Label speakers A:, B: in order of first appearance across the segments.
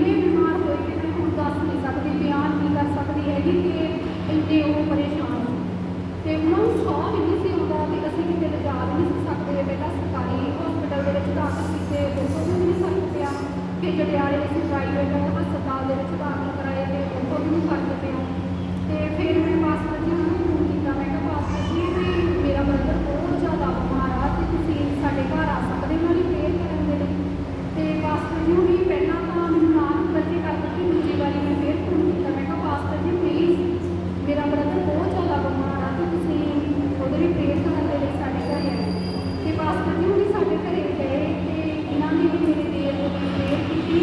A: ਇੰਨੇ ਬਿਮਾਰ ਹੋਏ ਕਿ ਮੈਂ ਹੁਣ ਦੱਸ ਨਹੀਂ ਸਕਦੀ ਬਿਆਨ ਨਹੀਂ ਕਰ ਸਕਦੀ ਹੈਗੀ ਕਿ ਇੰਨੇ ਉਹ ਪਰੇਸ਼ਾਨ ਸੀ ਤੇ ਉਹਨਾਂ ਨੂੰ ਸਾਹ ਵੀ ਨਹੀਂ ਸੀ ਆਉਂਦਾ ਤੇ ਅਸੀਂ ਕਿਤੇ ਲਿਜਾ ਵੀ ਨਹੀਂ ਸੀ ਸਕਦੇ। ਪਹਿਲਾਂ ਸਰਕਾਰੀ ਹਸਪਤਾਲ ਦੇ ਵਿੱਚ ਦਾਖਲ ਕੀਤੇ ਉਸੋਂ ਵੀ ਨਹੀਂ ਸਕ ਪਿਆ ਕਿ ਜਿਹੜੇ ਆਲੇ ਅਸੀਂ ਪ੍ਰਾਈਵੇਟ ਹਸਪਤਾਲ ਦੇ ਵਿੱਚ ਦਾਖਲ एवढी प्रेम झालेली साडेकर आहे ते पाचपती मुली साडेकर येते ते इनामी मेरी देर हो गई है क्योंकि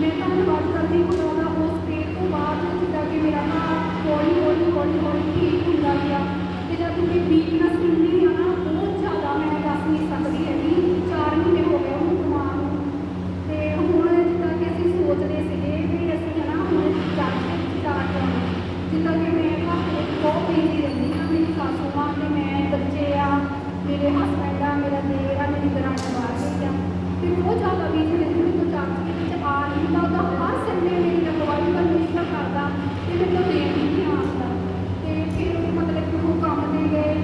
A: मैं धन्यवाद करती हूँ उन्होंने उस पेड़ को बाद जिदा कि मेरा ना हौली हौली हौली हौली ठीक होंगे गया तो जब उनकी वीकनेस सुननी है ना बहुत ज़्यादा मैं दस नहीं सकती हैगी चार महीने हो गए हूँ बीमार हूँ तो हूँ जिदा कि असं सोच रहे थे भी असं है ना हूँ जाके स्टार्ट करना जिदा कि मैं घर बहुत बिज़ी रही ਬਹੁਤ ਜ਼ਿਆਦਾ ਬਿਜ਼ੀ ਰਹਿੰਦੀ ਹਾਂ ਤੋਂ ਚੱਲ ਵਿੱਚ ਆ ਰਹੀ ਤਾਂ ਉਹਦਾ ਹਰ ਸੰਡੇ ਮੇਰੀ ਲਗਵਾਈ ਪਰਮਿਸ਼ਨ ਕਰਦਾ ਤੇ ਮੈਨੂੰ ਦੇਣ ਨਹੀਂ ਆਉਂਦਾ। ਤੇ ਫਿਰ ਉਹ ਮਤਲਬ ਕਿ ਉਹ ਕੰਮ ਦੇ ਗਏ,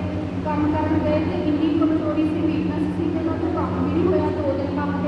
A: ਕੰਮ ਕਰਨ ਗਏ ਤੇ ਇੰਨੀ ਕਮਜ਼ੋਰੀ ਸੀ ਵੀਕਨੈਸ ਸੀ ਕਿ ਉਹਨਾਂ ਤੋਂ ਕੰਮ ਵੀ ਨਹੀਂ ਹੋਇਆ ਦੋ ਦਿਨ ਕੰਮ